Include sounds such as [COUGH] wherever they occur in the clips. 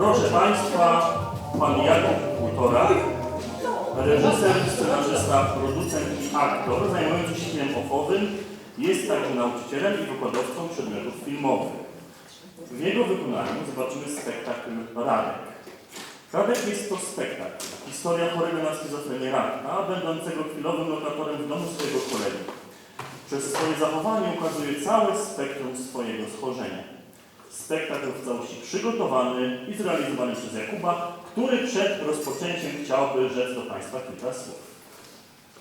Proszę Państwa, pan Jakub Półtora, reżyser, scenarzysta, producent i aktor zajmujący się kinem ofowym, jest także nauczycielem i wykładowcą przedmiotów filmowych. W jego wykonaniu zobaczymy spektakl Radek. Radek jest to spektakl, historia chorego na schizofrenię Radka, będącego chwilowym lokatorem w domu swojego kolegi. Przez swoje zachowanie ukazuje całe spektrum swojego schorzenia. Spektakl w całości przygotowany i zrealizowany przez Jakuba, który przed rozpoczęciem chciałby rzec do Państwa kilka słów.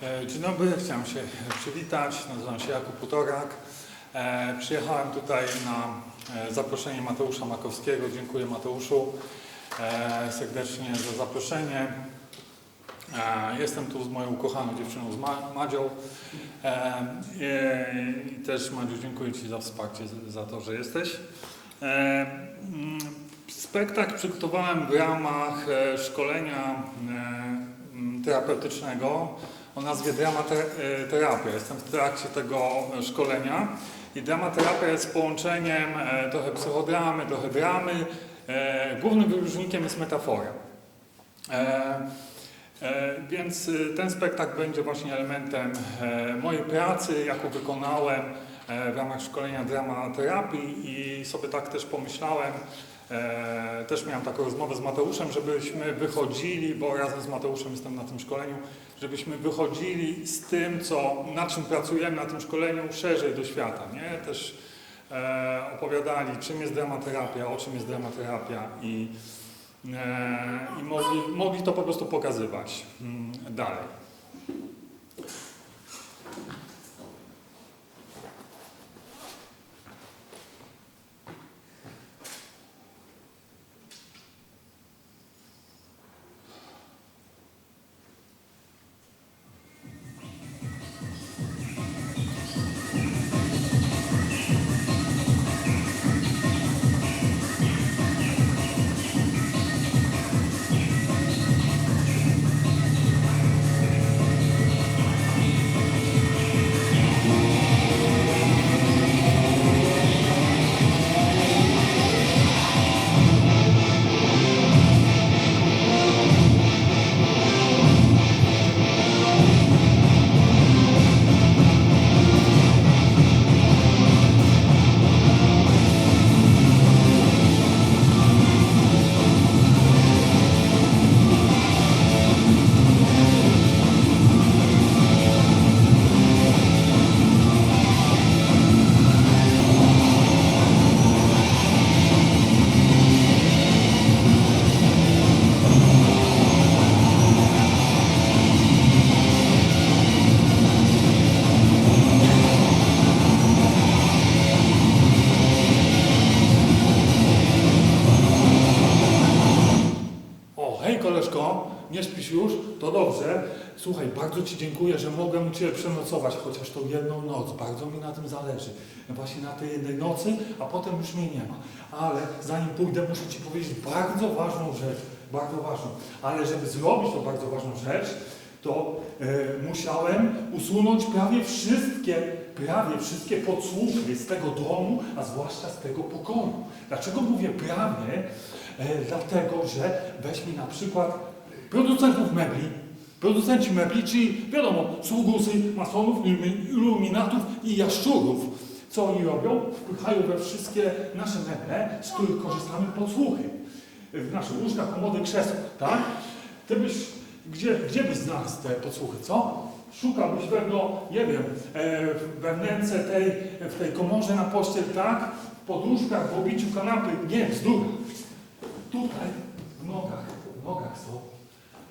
E, Dzień dobry, chciałem się przywitać. Nazywam się Jakub Putorak. E, Przyjechałem tutaj na e, zaproszenie Mateusza Makowskiego. Dziękuję Mateuszu serdecznie za zaproszenie. Jestem tu z moją ukochaną dziewczyną, z Ma- Madzią. I też Madziu, dziękuję Ci za wsparcie, za to, że jesteś. E, Spektakl przygotowałem w ramach e, szkolenia e, terapeutycznego o nazwie Dramaterapia. Jestem w trakcie tego szkolenia i dramaterapia jest połączeniem trochę psychodramy, trochę dramy. Głównym wyróżnikiem jest metafora. Więc ten spektakl będzie właśnie elementem mojej pracy, jaką wykonałem w ramach szkolenia dramaterapii i sobie tak też pomyślałem, e, też miałem taką rozmowę z Mateuszem, żebyśmy wychodzili, bo razem z Mateuszem jestem na tym szkoleniu, żebyśmy wychodzili z tym, co, nad czym pracujemy na tym szkoleniu, szerzej do świata, nie? Też e, opowiadali, czym jest dramaterapia, o czym jest dramaterapia i E, i mogli, mogli to po prostu pokazywać mm, dalej. Słuchaj, bardzo Ci dziękuję, że mogłem u Ciebie przenocować chociaż tą jedną noc. Bardzo mi na tym zależy. Właśnie na tej jednej nocy, a potem już mnie nie ma. Ale zanim pójdę, muszę Ci powiedzieć bardzo ważną rzecz. Bardzo ważną. Ale żeby zrobić tą bardzo ważną rzecz, to e, musiałem usunąć prawie wszystkie, prawie wszystkie podsłuchy z tego domu, a zwłaszcza z tego pokoju. Dlaczego mówię prawie? E, dlatego, że weźmy na przykład producentów mebli, producenci mebli, czyli wiadomo, sługusy, masonów, ilumi- iluminatów i jaszczurów. Co oni robią? Wpychają we wszystkie nasze meble, z których korzystamy podsłuchy. W nasze łóżka, komody, krzesła, tak? Ty byś, gdzie, gdzie byś znalazł te podsłuchy, co? Szukałbyś pewno, nie wiem, e, we wnęce tej, w tej komorze na pościel, tak? W poduszkach, w obiciu kanapy. Nie, bzdura. Tutaj, w nogach, w nogach są.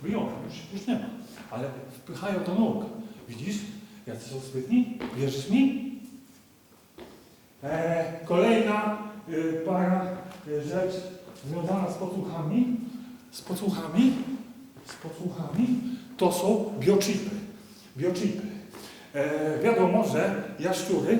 Wyjąłem, już, już nie ma. Ale wpychają do nóg. Widzisz? Jacy są sprytni? Wierzysz mi? E, kolejna y, para y, rzecz związana z podsłuchami. Z podsłuchami? Z podsłuchami to są biochipy. Biochipy. E, wiadomo, że jaszczury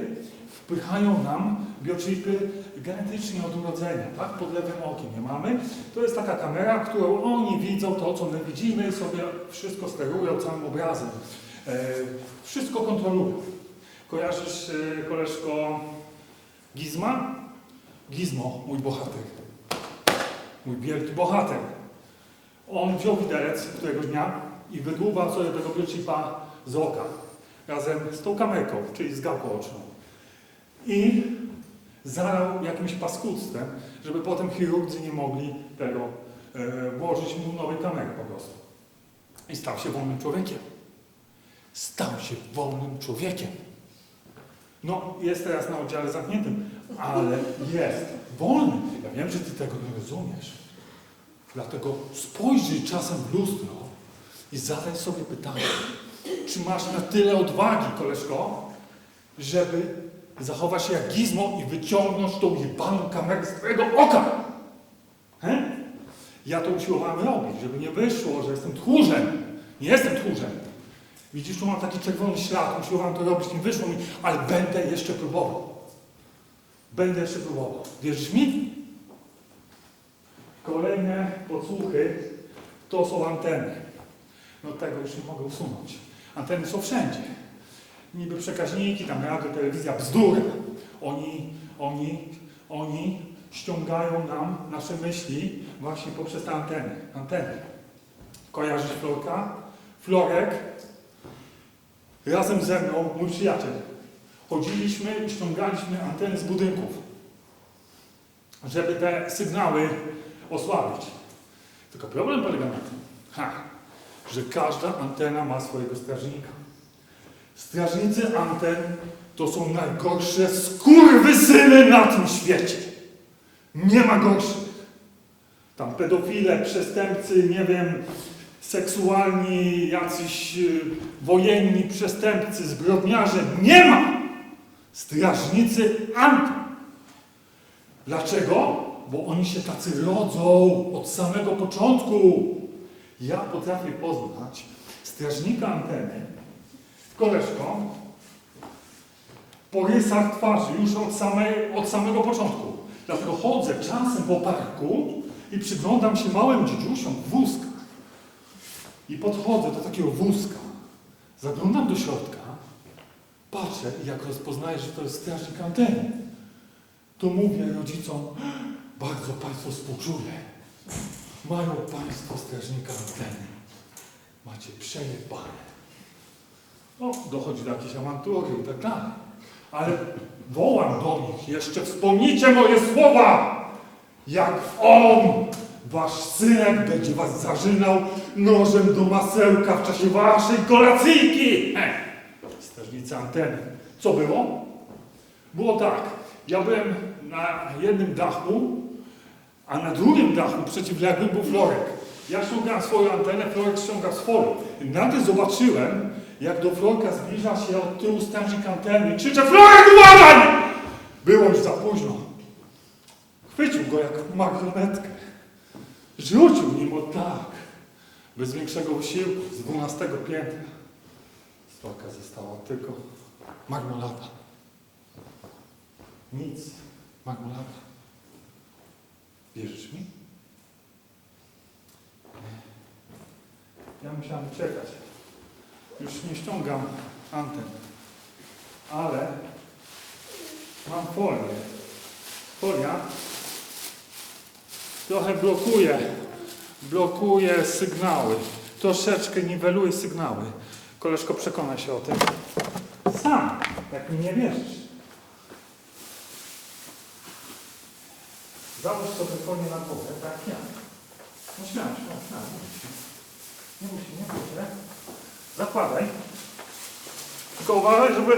wpychają nam biochipy genetycznie od urodzenia, tak? Pod lewym okiem je mamy. To jest taka kamera, którą oni widzą to, co my widzimy sobie wszystko sterują całym obrazem. E, wszystko kontrolują. Kojarzysz, e, koleżko, Gizma? Gizmo, mój bohater. mój wielki bohater. On wziął widelec któregoś dnia i wydłubał sobie tego biochipa z oka razem z tą kamerką, czyli z gałką oczną. I zarał jakimś paskudztwem, żeby potem chirurdzy nie mogli tego e, włożyć mu nowej kamery po prostu. I stał się wolnym człowiekiem. Stał się wolnym człowiekiem. No, jest teraz na oddziale zamkniętym, ale jest wolny. Ja wiem, że ty tego nie rozumiesz. Dlatego spojrzyj czasem w lustro i zadaj sobie pytanie, czy masz na tyle odwagi, koleżko, żeby zachować się jak gizmo i wyciągnąć tą jebaną kamerę z twojego oka? He? Ja to usiłowałem robić, żeby nie wyszło, że jestem tchórzem. Nie jestem tchórzem. Widzisz, tu mam taki czerwony ślad, usiłowałem to robić, nie wyszło mi, ale będę jeszcze próbował. Będę jeszcze próbował. Wierzysz mi? Kolejne podsłuchy to są anteny. No tego już nie mogę usunąć. Anteny są wszędzie. Niby przekaźniki, tam radio, telewizja, bzdura. Oni, oni, oni ściągają nam nasze myśli właśnie poprzez te anteny. Anteny. Kojarzysz Florka? Florek razem ze mną, mój przyjaciel, chodziliśmy i ściągaliśmy anteny z budynków, żeby te sygnały osłabić. Tylko problem polega na tym, ha, że każda antena ma swojego strażnika. Strażnicy anten to są najgorsze skurwysyny na tym świecie. Nie ma gorszych. Tam pedofile, przestępcy, nie wiem, seksualni, jacyś y, wojenni przestępcy, zbrodniarze. Nie ma! Strażnicy anten. Dlaczego? Bo oni się tacy rodzą od samego początku. Ja potrafię poznać strażnika anteny, koleżko, po rysach twarzy już od, samej, od samego początku. Dlatego chodzę czasem po parku i przyglądam się małym dzidziusiom w wózkach. I podchodzę do takiego wózka, zaglądam do środka, patrzę i jak rozpoznaję, że to jest strażnik anteny, to mówię rodzicom, bardzo Państwu współczuję. Mają Państwo strażnika anteny. Macie przejebane. No, dochodzi do jakiejś awantury tak dalej. Ale wołam do nich, jeszcze wspomnijcie moje słowa! Jak on, wasz synek, będzie was zażynał nożem do masełka w czasie waszej kolacyjki! He. Strażnicy anteny. Co było? Było tak. Ja byłem na jednym dachu, a na drugim dachu przeciwległym był Florek. Ja ściągałem swoją antenę, Florek ściąga swoją. I nagle zobaczyłem, jak do Florka zbliża się od tyłu strażnik anteny i krzyczę Florek uważaj! Było już za późno. Chwycił go jak marionetkę. Rzucił nim o tak, bez większego wysiłku, z dwunastego piętra. Z Florka została tylko marmolada. Nic. Marmolada. Wierzysz mi? Ja musiałem uciekać. Już nie ściągam anten. Ale mam folię. Folia trochę blokuje, blokuje sygnały. Troszeczkę niweluje sygnały. Koleżko, przekonaj się o tym. Sam, jak mi nie wierzysz. Załóż sobie folię na głowę, tak ja. No śmiało, śmiało, śmiało. Nie musi, nie musi? Zakładaj. Tylko uważaj, żeby...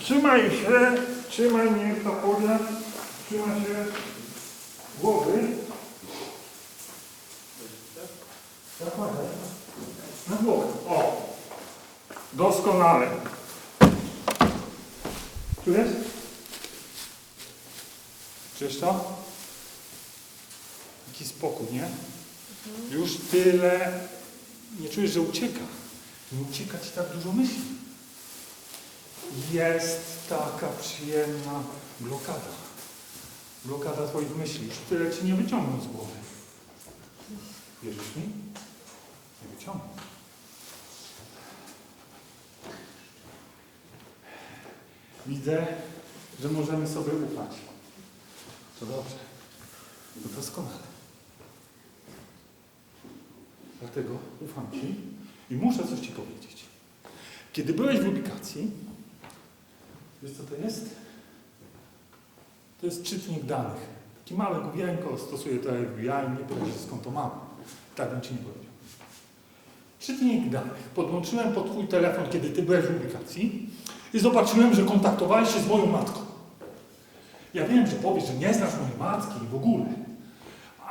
Trzymaj się, trzymaj mnie ta folia, trzymaj się głowy. Zakładaj. Na głowę. O! Doskonale. Czujesz? Czujesz to? Jaki spokój, nie? Już tyle nie czujesz, że ucieka. Nie ucieka ci tak dużo myśli. Jest taka przyjemna blokada. Blokada twoich myśli. Już tyle ci nie wyciągną z głowy. Wierzysz mi? Nie wyciągną. Widzę, że możemy sobie ufać. To dobrze. To doskonale. Dlatego ufam Ci i muszę coś Ci powiedzieć. Kiedy byłeś w ubikacji, wiesz co to jest? To jest czytnik danych. Taki mały główienko stosuje to FBI, nie powiedzieć skąd to mam. Tak bym Ci nie powiedział. Czytnik danych. Podłączyłem pod Twój telefon, kiedy Ty byłeś w ubikacji i zobaczyłem, że kontaktowałeś się z moją matką. Ja wiem, że powiesz, że nie znasz mojej matki w ogóle,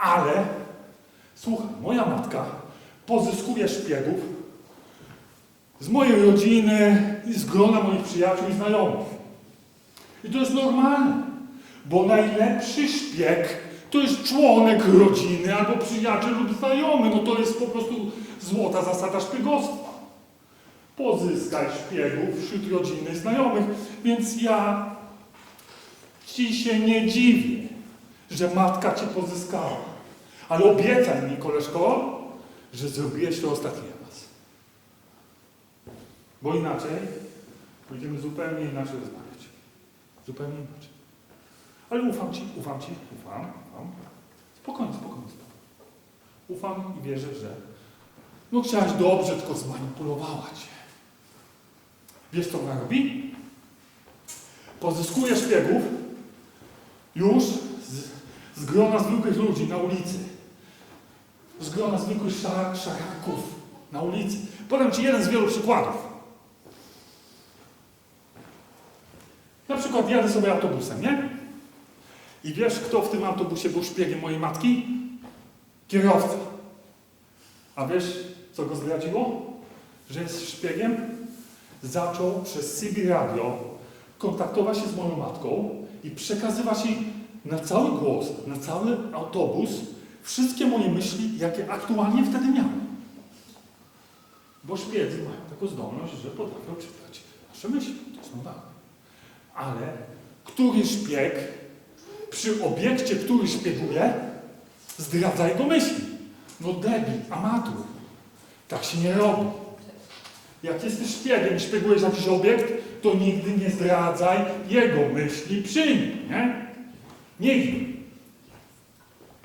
ale słuchaj, moja matka pozyskuje szpiegów z mojej rodziny i z grona moich przyjaciół i znajomych. I to jest normalne, bo najlepszy szpieg to jest członek rodziny albo przyjaciel lub znajomy. No to jest po prostu złota zasada szpiegostwa. Pozyskaj szpiegów wśród rodziny i znajomych. Więc ja ci się nie dziwię, że matka cię pozyskała. Ale obiecaj mi, koleżko, że zrobiłeś to ostatni raz. Bo inaczej będziemy zupełnie inaczej rozmawiać. Zupełnie inaczej. Ale ufam ci, ufam ci, ufam, ufam. Spokojnie, spokojnie, spokojnie. Ufam i wierzę, że no chciałaś dobrze, tylko zmanipulowała cię. Wiesz, co ona robi? Pozyskuje szpiegów już z, z grona zwykłych ludzi na ulicy. Z grona zwykłych szar, szaraków na ulicy. Podam Ci jeden z wielu przykładów. Na przykład jadę sobie autobusem, nie? I wiesz, kto w tym autobusie był szpiegiem mojej matki? Kierowca. A wiesz, co go zdradziło? Że jest szpiegiem? Zaczął przez CB Radio kontaktować się z moją matką i przekazywać jej na cały głos, na cały autobus wszystkie moje myśli, jakie aktualnie wtedy miałem. Bo szpiedzy mają taką zdolność, że potrafią czytać nasze myśli. To jest normalne. Ale który szpieg przy obiekcie, który szpieguje, zdradza jego myśli? No debil, amator. Tak się nie robi. Jak jesteś szpiegiem i szpiegujesz jakiś obiekt, to nigdy nie zdradzaj jego myśli przy nim, nie? Nigdy.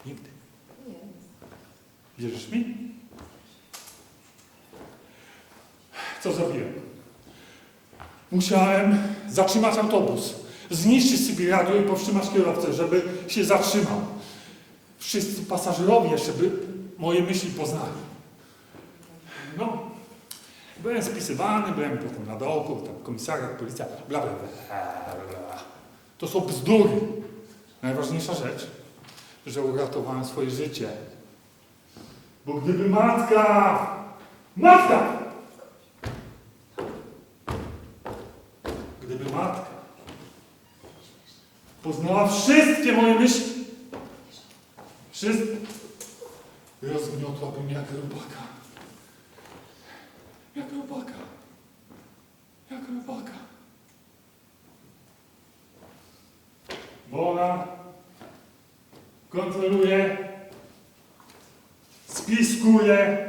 Nigdy. Wierzysz mi? Co zrobiłem? Musiałem zatrzymać autobus, zniszczyć sobie radio i powstrzymać kierowcę, żeby się zatrzymał. Wszyscy pasażerowie jeszcze by moje myśli poznali. No, byłem spisywany, byłem potem na dołku, tam komisariat, policja, bla bla bla. To są bzdury. Najważniejsza rzecz, że uratowałem swoje życie. Bo gdyby matka, matka, gdyby matka poznała wszystkie moje myśli, wszystkie, rozgniotłaby mnie jak robaka. Jak robaka. Jak robaka. Bo ona kontroluje, spiskuje,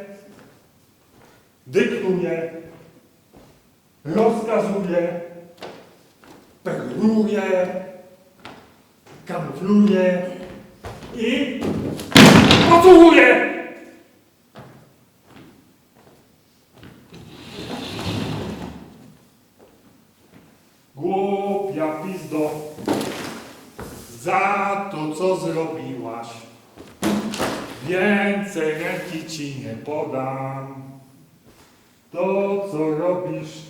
dyktuje, Pizdo, za to co zrobiłaś, więcej ręki ci nie podam. To co robisz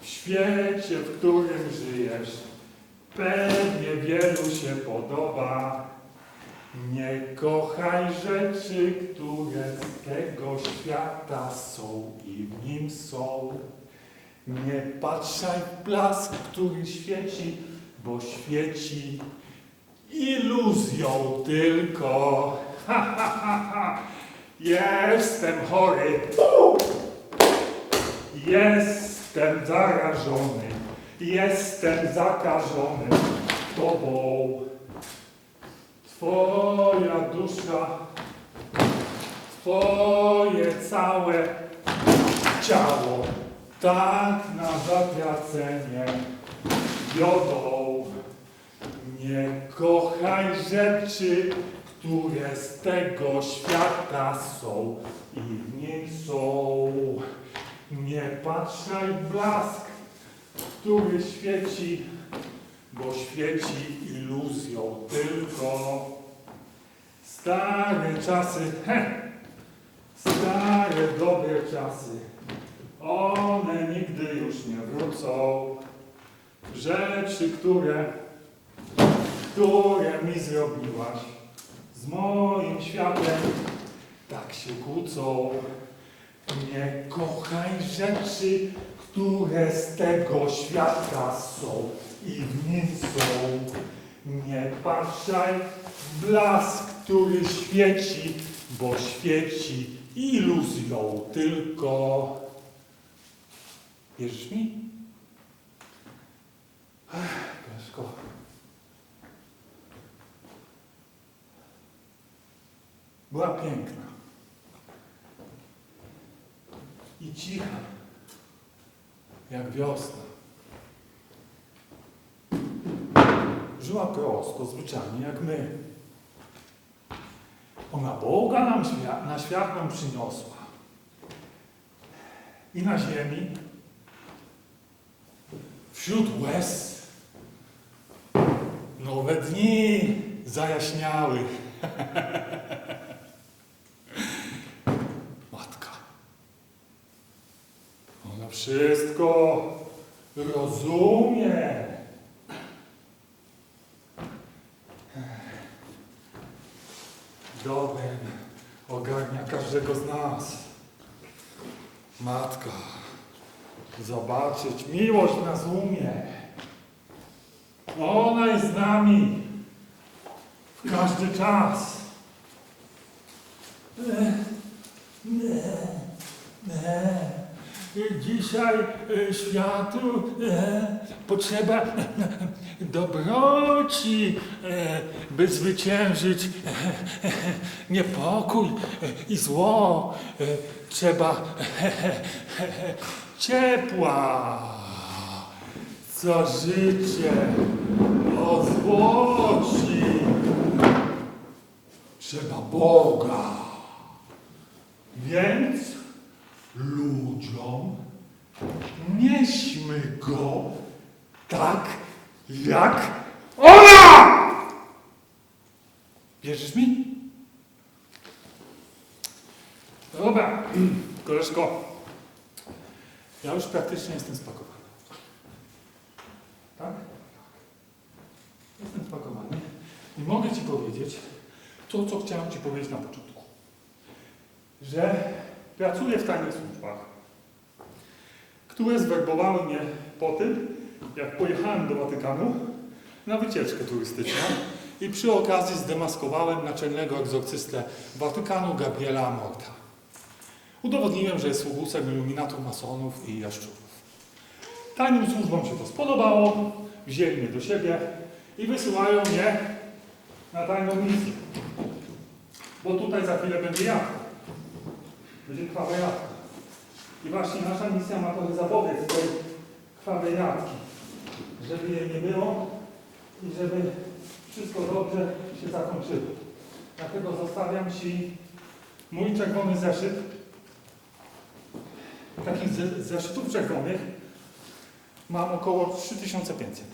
w świecie, w którym żyjesz, pewnie wielu się podoba. Nie kochaj rzeczy, które z tego świata są i w nim są. Nie patrzaj w blask, który świeci, bo świeci iluzją tylko. Jestem chory. Jestem zarażony. Jestem zakażony Tobą. Twoja dusza, Twoje całe ciało tak na zatracenie wiodą. Nie kochaj rzeczy, które z tego świata są i w niej są. Nie patrzaj blask, który świeci, bo świeci iluzją tylko. Stare czasy, he, stare dobre czasy, one nigdy już nie wrócą. Rzeczy, które, które mi zrobiłaś, z moim światem tak się kłócą. Nie kochaj rzeczy, które z tego świata są i w nim są. Nie patrzaj w blask, który świeci, bo świeci iluzją tylko. Wierzysz mi? Koleżko. Była piękna. I cicha. Jak wiosna. Żyła prosto, zwyczajnie jak my. Ona Boga nam świat, na świat nam przyniosła. I na ziemi, wśród łez, nowe dni zajaśniały. [LAUGHS] Matka. Ona wszystko rozumie. Dobrem ogarnia każdego z nas. Matka, zobaczyć, miłość nas umie. Ona jest z nami w każdy czas. Nie, nie, nie. Dzisiaj e, światu e, potrzeba dobroci, e, by zwyciężyć e, niepokój e, i zło. E, Trzeba ciepła, co życie ozłoci. Trzeba Boga. Więc ludziom nieśmy go tak jak ona! Wierzysz mi? Dobra, koleżko. Ja już praktycznie jestem spakowany. Tak? Jestem spakowany. I mogę Ci powiedzieć to, co chciałem Ci powiedzieć na początku. Że pracuję w tajnych służbach, które zwerbowały mnie po tym, jak pojechałem do Watykanu na wycieczkę turystyczną i przy okazji zdemaskowałem naczelnego egzorcystę Watykanu Gabriela Amorta. Udowodniłem, że jest sługusem iluminatów masonów i jaszczurów. Tajnym służbom się to spodobało, wzięli mnie do siebie i wysyłają mnie na tajną misję. Bo tutaj za chwilę będzie jachta. Będzie krwawa jachta. I właśnie nasza misja ma trochę zapobiec tej krwawej jachki. Żeby jej nie było i żeby wszystko dobrze się zakończyło. Dlatego zostawiam Ci mój czerwony zeszyt. Takich ze- zeszytów czerwonych mam około 3500.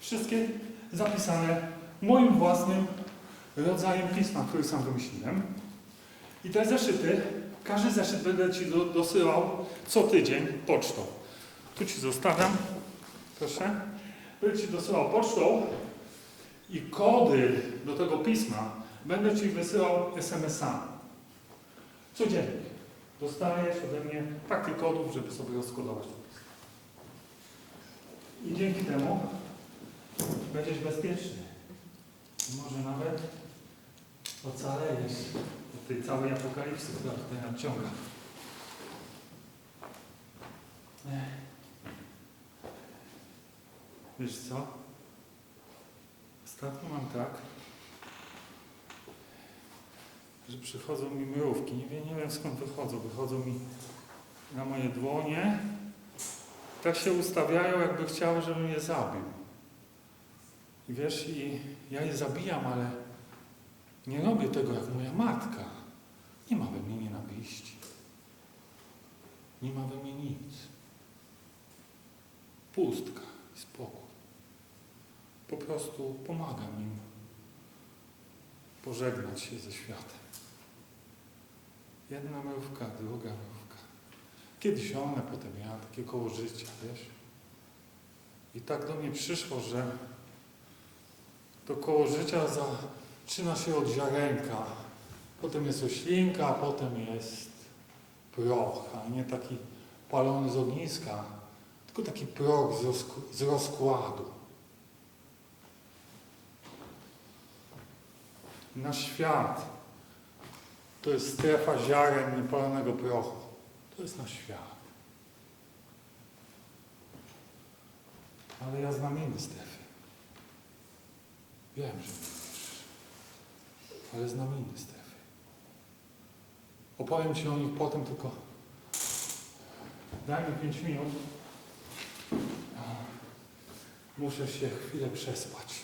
Wszystkie zapisane moim własnym rodzajem pisma, który sam wymyśliłem. I te zeszyty, każdy zeszyt będę Ci do, dosyłał co tydzień pocztą. Tu Ci zostawiam, proszę. Będę Ci dosyłał pocztą i kody do tego pisma będę Ci wysyłał SMS-ami. Codziennie. Dostajesz ode mnie tak tych kodów, żeby sobie rozkodować to pismo. I dzięki temu będziesz bezpieczny. Może nawet ocalejesz od tej całej apokalipsy, która tutaj nadciąga. Wiesz co? Ostatnio mam tak, że przychodzą mi mrówki. Nie wiem, nie wiem skąd wychodzą. Wychodzą mi na moje dłonie. Tak się ustawiają, jakby chciały, żebym je zabił. I wiesz, i ja je zabijam, ale nie robię tego jak moja matka. Nie ma we mnie nienawiści. Nie ma we mnie nic. Pustka i spokój. Po prostu pomagam im pożegnać się ze światem. Jedna mrówka, druga mrówka. Kiedyś one, potem ja, takie koło życia, wiesz. I tak do mnie przyszło, że to koło życia zaczyna się od ziarenka. Potem jest roślinka, a potem jest proch, a nie taki palony z ogniska, tylko taki proch z, rozk- z rozkładu. Nasz świat to jest strefa ziaren niepalonego prochu. To jest nasz świat. Ale ja znam inne strefy. Wiem, że nie wiesz. Ale znam inne strefy. Opowiem Ci o nich potem, tylko daj mi pięć minut. Muszę się chwilę przespać.